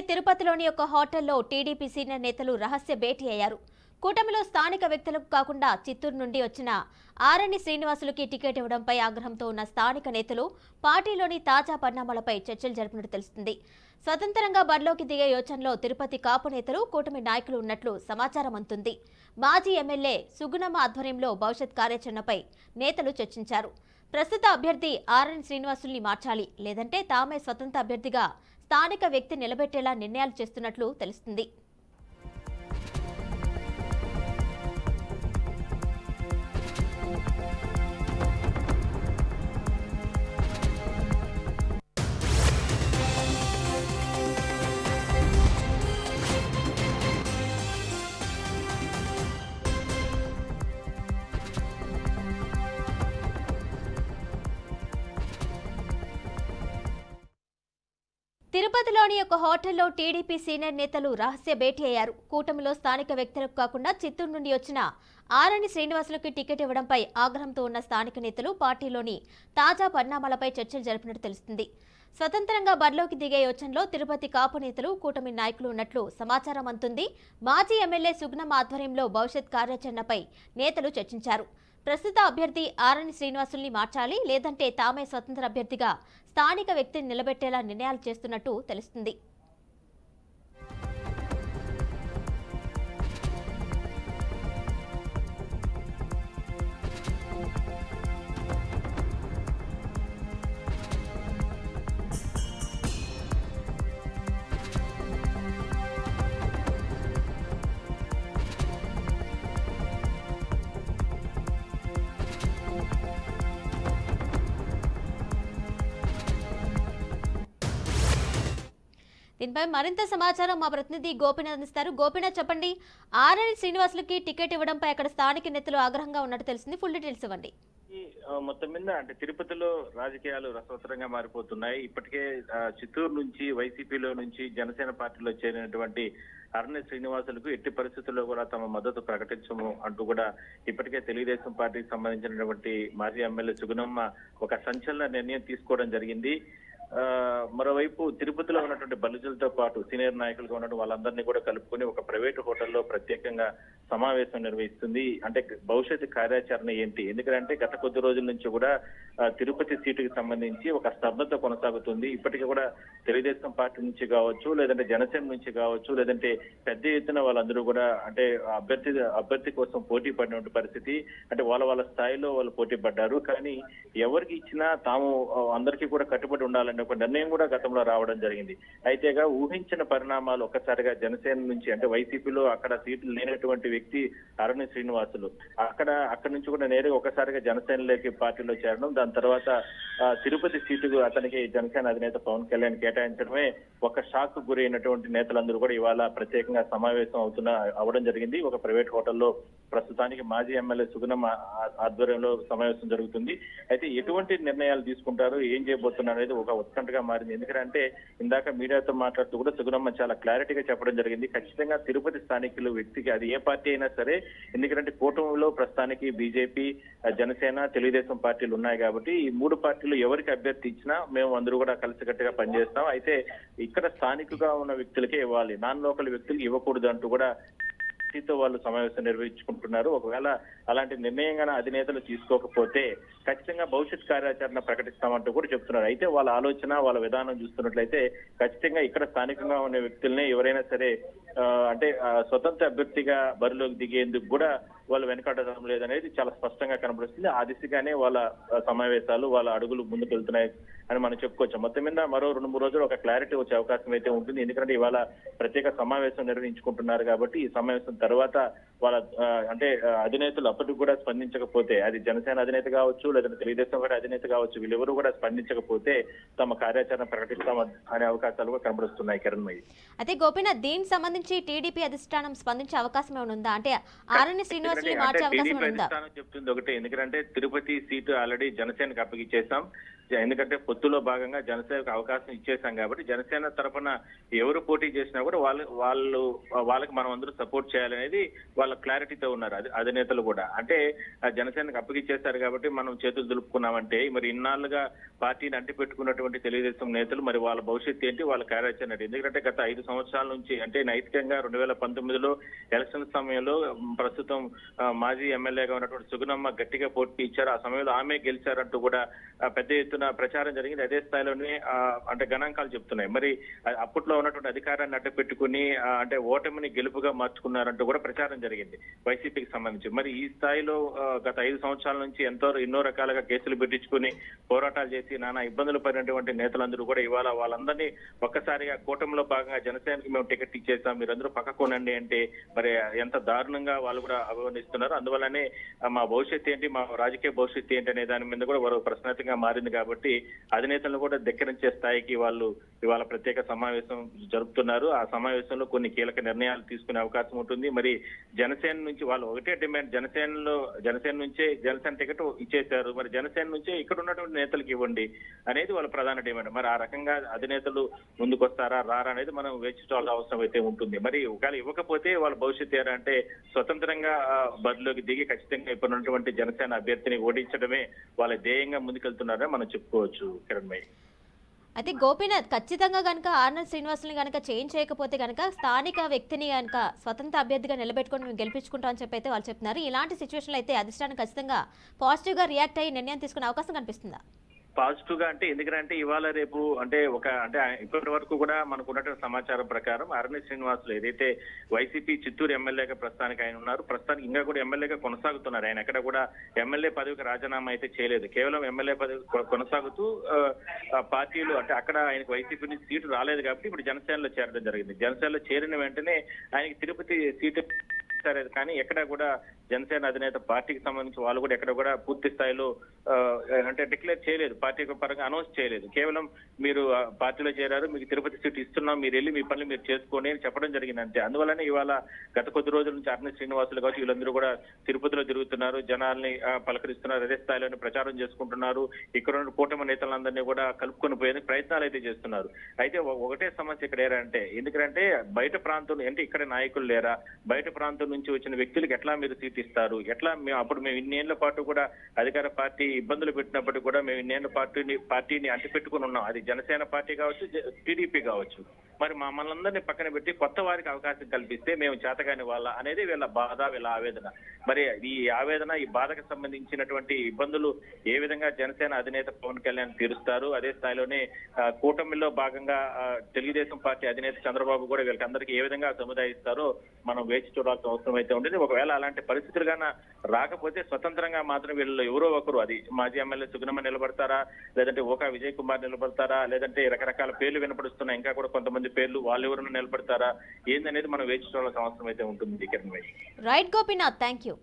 తిరుపతిలోని ఒక హోటల్లో టీడీపీ సీనియర్ నేతలు రహస్య భేటీ అయ్యారు. కూటమిలో స్థానిక వ్యక్తులకు కాకుండా చిత్తూరు నుండి వచ్చిన ఆరణి శ్రీనివాసులకి టికెట్ ఇవ్వడంపై ఆగ్రహంతో ఉన్న స్థానిక నేతలు పార్టీలోని తాజా పరిణామాలపై చర్చలు జరిపినట్టు తెలుస్తుంది. స్వతంత్రంగా బరిలోకి దిగే యోచనలో తిరుపతి కాపు నేతలు కూటమి నాయకులు ఉన్నట్లు సమాచారం అందుతుంది మాజీ ఎమ్మెల్యే సుగుణమ్మ ఆధ్వర్యంలో భవిష్యత్ కార్యాచరణపై నేతలు చర్చించారు. ప్రస్తుత అభ్యర్థి ఆర్ఎన్ శ్రీనివాసుల్ని మార్చాలి లేదంటే తామే స్వతంత్ర అభ్యర్థిగా స్థానిక వ్యక్తి నిలబెట్టేలా నిర్ణయాలు చేస్తున్నట్లు తెలుస్తుంది. తిరుపతిలోని ఒక హోటల్లో టీడీపీ సీనియర్ నేతలు రహస్య భేటీ అయ్యారు. కూటమిలో స్థానిక వ్యక్తులకు కాకుండా చిత్తూరు నుండి వచ్చిన ఆరణి శ్రీనివాసులకి టికెట్ ఇవ్వడంపై ఆగ్రహంతో ఉన్న స్థానిక నేతలు పార్టీలోని తాజా పరిణామాలపై చర్చలు జరిపినట్టు తెలుస్తుంది. స్వతంత్రంగా బరిలోకి దిగే యోచనలో తిరుపతి కాపు నేతలు కూటమి నాయకులు ఉన్నట్లు సమాచారం అందుతుంది మాజీ ఎమ్మెల్యే సుగ్నం ఆధ్వర్యంలో భవిష్యత్ కార్యాచరణపై నేతలు చర్చించారు. ప్రస్తుత అభ్యర్థి ఆరణి శ్రీనివాసుల్ని మార్చాలి లేదంటే తామే స్వతంత్ర అభ్యర్థిగా స్థానిక వ్యక్తిని నిలబెట్టేలా నిర్ణయాలు చేస్తున్నట్టు తెలుస్తుంది. దీనిపై మరింత సమాచారం మా ప్రతినిధి గోపినాథ్ అందిస్తారు. గోపినాథ్ చెప్పండి. ఆర్ఎన్ శ్రీనివాసులకి టికెట్ ఇవ్వడంపై అక్కడ స్థానిక నేతలు ఆగ్రహంగా ఉన్నట్టు తెలిసింది. ఫుల్ డీటెయిల్స్ ఇవ్వండి. మొత్తం మీద అంటే తిరుపతిలో రాజకీయాలు రసవత్తరంగా మారిపోతున్నాయి. ఇప్పటికే చిత్తూరు నుంచి వైసీపీలో నుంచి జనసేన పార్టీలో చేరినటువంటి అరణ్య శ్రీనివాసులకు ఎట్టి పరిస్థితుల్లో కూడా తమ మద్దతు ప్రకటించము అంటూ కూడా ఇప్పటికే తెలుగుదేశం పార్టీకి సంబంధించినటువంటి మాజీ ఎమ్మెల్యే సుగుణమ్మ ఒక సంచలన నిర్ణయం తీసుకోవడం జరిగింది. మరోవైపు తిరుపతిలో ఉన్నటువంటి బలిజలతో పాటు సీనియర్ నాయకులుగా ఉన్నటువంటి వాళ్ళందరినీ కూడా కలుపుకొని ఒక ప్రైవేట్ హోటల్లో ప్రత్యేకంగా సమావేశం నిర్వహిస్తుంది. అంటే భవిష్యత్తు కార్యాచరణ ఏంటి? ఎందుకంటే గత కొద్ది రోజుల నుంచి కూడా తిరుపతి సీటుకి సంబంధించి ఒక స్తబ్దత కొనసాగుతుంది. ఇప్పటికీ కూడా తెలుగుదేశం పార్టీ నుంచి కావచ్చు లేదంటే జనసేన నుంచి కావచ్చు లేదంటే పెద్ద ఎత్తున వాళ్ళందరూ కూడా అంటే అభ్యర్థి అభ్యర్థి కోసం పోటీ పడినటువంటి పరిస్థితి అంటే వాళ్ళ వాళ్ళ స్థాయిలో వాళ్ళు పోటీ పడ్డారు. కానీ ఎవరికి ఇచ్చినా తాము అందరికీ కూడా కట్టుబడి ఉండాలనే ఒక నిర్ణయం కూడా గతంలో రావడం జరిగింది. అయితేగా ఊహించిన పరిణామాలు ఒక్కసారిగా జనసేన నుంచి అంటే వైసీపీలో అక్కడ సీట్లు లేనటువంటి వ్యక్తి అరణ్య శ్రీనివాసులు. అక్కడ అక్కడి నుంచి కూడా నేరుగా ఒకసారిగా జనసేనలోకి పార్టీలో చేరడం దాని తర్వాత తిరుపతి సీటుకు అతనికి జనసేన అధినేత పవన్ కళ్యాణ్ కేటాయించడమే ఒక షాక్ గురైనటువంటి నేతలందరూ కూడా ఇవాళ ప్రత్యేకంగా సమావేశం అవుతున్న అవడం జరిగింది. ఒక ప్రైవేట్ హోటల్లో ప్రస్తుతానికి మాజీ ఎమ్మెల్యే సుగుణం ఆధ్వర్యంలో సమావేశం జరుగుతుంది. అయితే ఎటువంటి నిర్ణయాలు తీసుకుంటారు ఏం చేయబోతున్నారు అనేది ఒక ఉత్కంఠగా మారింది. ఎందుకంటే ఇందాక మీడియాతో మాట్లాడుతూ కూడా సుగుణమ్మ చాలా క్లారిటీగా చెప్పడం జరిగింది. ఖచ్చితంగా తిరుపతి స్థానికులు వ్యక్తికి అది ఏ పార్టీ అయినా సరే ఎందుకంటే కూటమిలో ప్రస్తుతానికి బీజేపీ జనసేన తెలుగుదేశం పార్టీలు ఉన్నాయి కాబట్టి ఈ మూడు పార్టీలు ఎవరికి అభ్యర్థి ఇచ్చినా మేము అందరూ కూడా కలిసికట్టుగా పనిచేస్తాం. అయితే ఇక్కడ స్థానికుగా ఉన్న వ్యక్తులకే ఇవ్వాలి. నాన్ లోకల్ వ్యక్తులకు ఇవ్వకూడదు అంటూ కూడా పార్టీతో వాళ్ళు సమావేశం నిర్వహించుకుంటున్నారు. ఒకవేళ అలాంటి నిర్ణయంగా అధినేతలు తీసుకోకపోతే ఖచ్చితంగా భవిష్యత్ కార్యాచరణ ప్రకటిస్తామంటూ కూడా చెప్తున్నారు. అయితే వాళ్ళ ఆలోచన వాళ్ళ విధానం చూస్తున్నట్లయితే ఖచ్చితంగా ఇక్కడ స్థానికంగా ఉన్న వ్యక్తుల్ని ఎవరైనా సరే అంటే స్వతంత్ర అభ్యర్థిగా బరిలోకి దిగేందుకు కూడా వాళ్ళు వెనకాడడం లేదనేది చాలా స్పష్టంగా కనబడుతుంది. ఆ దిశగానే వాళ్ళ సమావేశాలు వాళ్ళ అడుగులు ముందుకు వెళ్తున్నాయి అని మనం చెప్పుకోవచ్చు. మొత్తం మీద మరో రెండు మూడు రోజులు ఒక క్లారిటీ వచ్చే అవకాశం అయితే ఉంటుంది. ఎందుకంటే ఇవాళ ప్రత్యేక సమావేశం నిర్వహించుకుంటున్నారు కాబట్టి ఈ సమావేశం తర్వాత వాళ్ళ అంటే అధినేతలు అప్పటికి కూడా స్పందించకపోతే అది జనసేన అధినేత కావచ్చు లేదంటే తెలుగుదేశం పార్టీ అధినేత కావచ్చు వీళ్ళెవరు కూడా స్పందించకపోతే తమ కార్యాచరణ ప్రకటిస్తాం అనే అవకాశాలు కూడా కనబడుతున్నాయి కిరణ్మయ్య అయితే గోపీనాథ్ దీనికి సంబంధించి టీడీపీ అధిష్టానం స్పందించే అవకాశం ఏమైనా ఉందా? అంటే ఆర్ఎన్ శ్రీనివాసుల్ని ఎందుకంటే మార్చే అవకాశం ఉందా? చెప్తుంది ఒకటే ఎందుకంటే తిరుపతి సీటు ఆల్రెడీ జనసేనకి అప్పగిచ్చేసాం ఎందుకంటే పొత్తులో భాగంగా జనసేనకు అవకాశం ఇచ్చేసాం కాబట్టి జనసేన తరఫున ఎవరు పోటీ చేసినా కూడా వాళ్ళు వాళ్ళు వాళ్ళకి మనం అందరూ సపోర్ట్ చేయాలనేది వాళ్ళ క్లారిటీతో ఉన్నారు అది అధినేతలు కూడా. అంటే జనసేనకు అప్పగిచ్చేశారు కాబట్టి మనం చేతులు దులుపుకున్నామంటే మరి ఇన్నాళ్ళుగా పార్టీని అంటిపెట్టుకున్నటువంటి తెలుగుదేశం నేతలు మరి వాళ్ళ భవిష్యత్తు ఏంటి? వాళ్ళ కార్యాచరణ ఎందుకంటే గత ఐదు సంవత్సరాల నుంచి అంటే నైతికంగా రెండు వేల పంతొమ్మిదిలో ఎలక్షన్ సమయంలో ప్రస్తుతం మాజీ ఎమ్మెల్యేగా ఉన్నటువంటి సుగుణమ్మ గట్టిగా పోటీ ఇచ్చారు. ఆ సమయంలో ఆమె గెలిచారంటూ కూడా పెద్ద ఎత్తున ప్రచారం జరిగింది. అదే స్థాయిలోనే అంటే గణాంకాలు చెప్తున్నాయి. మరి అప్పట్లో ఉన్నటువంటి అధికారాన్ని అడ్డు పెట్టుకుని అంటే ఓటమిని గెలుపుగా మార్చుకున్నారంటూ కూడా ప్రచారం జరిగింది వైసీపీకి సంబంధించి. మరి ఈ స్థాయిలో గత ఐదు సంవత్సరాల నుంచి ఎంతో ఎన్నో రకాలుగా కేసులు పెట్టించుకుని పోరాటాలు చేసి నానా ఇబ్బందులు పడినటువంటి నేతలందరూ కూడా ఇవాళ వాళ్ళందరినీ ఒక్కసారిగా కూటమిలో భాగంగా జనసేనకి మేము టికెట్ ఇచ్చేస్తాం మీరందరూ పక్కకునండి అంటే మరి ఎంత దారుణంగా వాళ్ళు కూడా అభివర్ణిస్తున్నారు. అందువల్లనే మా భవిష్యత్తు ఏంటి మా రాజకీయ భవిష్యత్తు ఏంటి అనే దాని మీద కూడా వారు ప్రశ్నార్థంగా మారింది కాబట్టి అధినేతలను కూడా ధిక్కరించే స్థాయికి వాళ్ళు ఇవాళ ప్రత్యేక సమావేశం జరుపుతున్నారు. ఆ సమావేశంలో కొన్ని కీలక నిర్ణయాలు తీసుకునే అవకాశం ఉంటుంది. మరి జనసేన నుంచి వాళ్ళు ఒకటే డిమాండ్ జనసేనలో జనసేన నుంచే జనసేన టికెట్ ఇచ్చేశారు. మరి జనసేన నుంచే ఇక్కడ ఉన్నటువంటి నేతలకు ఇవ్వండి అనేది వాళ్ళ ప్రధాన డిమాండ్. మరి ఆ రకంగా అధినేతలు ముందుకొస్తారా రారా అనేది మనం వేచి చూడాల్సిన అవసరం అయితే ఉంటుంది. మరి ఒకవేళ ఇవ్వకపోతే వాళ్ళ భవిష్యత్తు ఏరా అంటే స్వతంత్రంగా బరిలోకి దిగి ఖచ్చితంగా ఇప్పుడు ఉన్నటువంటి జనసేన అభ్యర్థిని ఓడించడమే వాళ్ళ ధ్యేయంగా ముందుకెళ్తున్నారని మనం చెప్పుకోవచ్చు కిరణ్ భాయ్. అయితే గోపీనాథ్ ఖచ్చితంగా కనుక ఆర్నల్ శ్రీనివాసుని కనుక చేంజ్ చేయకపోతే కనుక స్థానిక వ్యక్తిని కనుక స్వతంత్ర అభ్యర్థిగా నిలబెట్టుకొని మేము గెలిపించుకుంటామని చెప్పి అయితే వాళ్ళు చెప్తున్నారు. ఇలాంటి సిచ్యువేషన్లో అయితే అధిష్టానం ఖచ్చితంగా పాజిటివ్గా రియాక్ట్ అయ్యి నిర్ణయం తీసుకునే అవకాశం కనిపిస్తుందా? పాజిటివ్గా అంటే ఎందుకంటే ఇవాళ రేపు అంటే ఒక అంటే ఇప్పటి వరకు కూడా మనకు ఉన్నటువంటి సమాచారం ప్రకారం అరణ్య శ్రీనివాసులు ఏదైతే వైసీపీ చిత్తూరు ఎమ్మెల్యేగా ప్రస్తుతానికి ఆయన ఉన్నారు ప్రస్తుతానికి ఇంకా కూడా ఎమ్మెల్యేగా కొనసాగుతున్నారు. ఆయన ఎక్కడ కూడా ఎమ్మెల్యే పదవికి రాజీనామా అయితే చేయలేదు. కేవలం ఎమ్మెల్యే పదవి కొనసాగుతూ పార్టీలు అంటే అక్కడ ఆయనకు వైసీపీ నుంచి సీటు రాలేదు కాబట్టి ఇప్పుడు జనసేనలో చేరడం జరిగింది. జనసేనలో చేరిన వెంటనే ఆయనకి తిరుపతి సీటు ఇచ్చారు కానీ ఎక్కడ కూడా జనసేన అధినేత పార్టీకి సంబంధించి వాళ్ళు కూడా ఎక్కడ కూడా పూర్తి స్థాయిలో అంటే డిక్లేర్ చేయలేదు. పార్టీ పరంగా అనౌన్స్ చేయలేదు. కేవలం మీరు పార్టీలో చేరారు మీకు తిరుపతి సీట్ ఇస్తున్నాం మీరు వెళ్ళి మీ పనులు మీరు చేసుకోండి అని చెప్పడం జరిగింది అంతే. అందువల్లనే ఇవాళ గత కొద్ది రోజుల నుంచి అర్ణ శ్రీనివాసులు కావచ్చు వీళ్ళందరూ కూడా తిరుపతిలో తిరుగుతున్నారు జనాల్ని పలకరిస్తున్నారు అదే స్థాయిలోనే ప్రచారం చేసుకుంటున్నారు. ఇక్కడ ఉన్న కూటమి నేతలందరినీ కూడా కలుపుకొని పోయేందుకు ప్రయత్నాలు అయితే చేస్తున్నారు. అయితే ఒకటే సమస్య ఇక్కడ ఏరంటే ఎందుకంటే బయట ప్రాంతం అంటే ఇక్కడ నాయకులు లేరా? బయట ప్రాంతం నుంచి వచ్చిన వ్యక్తులకు ఎట్లా మీరు సీట్ ఇస్తారు? ఎట్లా మేము అప్పుడు మేము ఇన్నేళ్ళ పాటు కూడా అధికార పార్టీ ఇబ్బందులు పెట్టినప్పటికీ కూడా మేము ఇన్నేళ్ళ పార్టీని పార్టీని అంటిపెట్టుకుని ఉన్నాం. అది జనసేన పార్టీ కావచ్చు టీడీపీ కావచ్చు. మరి మమ్మల్ని అందరినీ పక్కన పెట్టి కొత్త వారికి అవకాశం కల్పిస్తే మేము చేతగాని వాళ్ళ అనేది వీళ్ళ బాధ వీళ్ళ ఆవేదన. మరి ఈ ఆవేదన ఈ బాధకు సంబంధించినటువంటి ఇబ్బందులు ఏ విధంగా జనసేన అధినేత పవన్ కళ్యాణ్ తీరుస్తారు? అదే స్థాయిలోనే కూటమిలో భాగంగా తెలుగుదేశం పార్టీ అధినేత చంద్రబాబు కూడా వీళ్ళకి అందరికీ ఏ విధంగా సముదాయిస్తారో మనం వేచి చూడాల్సిన అవసరం అయితే ఉండేది. ఒకవేళ అలాంటి పరిస్థితులు గాన రాకపోతే స్వతంత్రంగా మాత్రం వీళ్ళు ఎవరో ఒకరు అది మాజీ ఎమ్మెల్యే సుగుణమ్మ నిలబడతారా? లేదంటే ఓకా విజయ్ కుమార్ నిలబడతారా? లేదంటే రకరకాల పేర్లు వినపడుస్తున్నాయి. ఇంకా కూడా కొంతమంది పేర్లు వాళ్ళు ఎవరైనా నిలబడతారా? ఏందనేది మనం వేచి చూడాల్సిన అవసరం అయితే ఉంటుంది Kiran right Gopinath thank you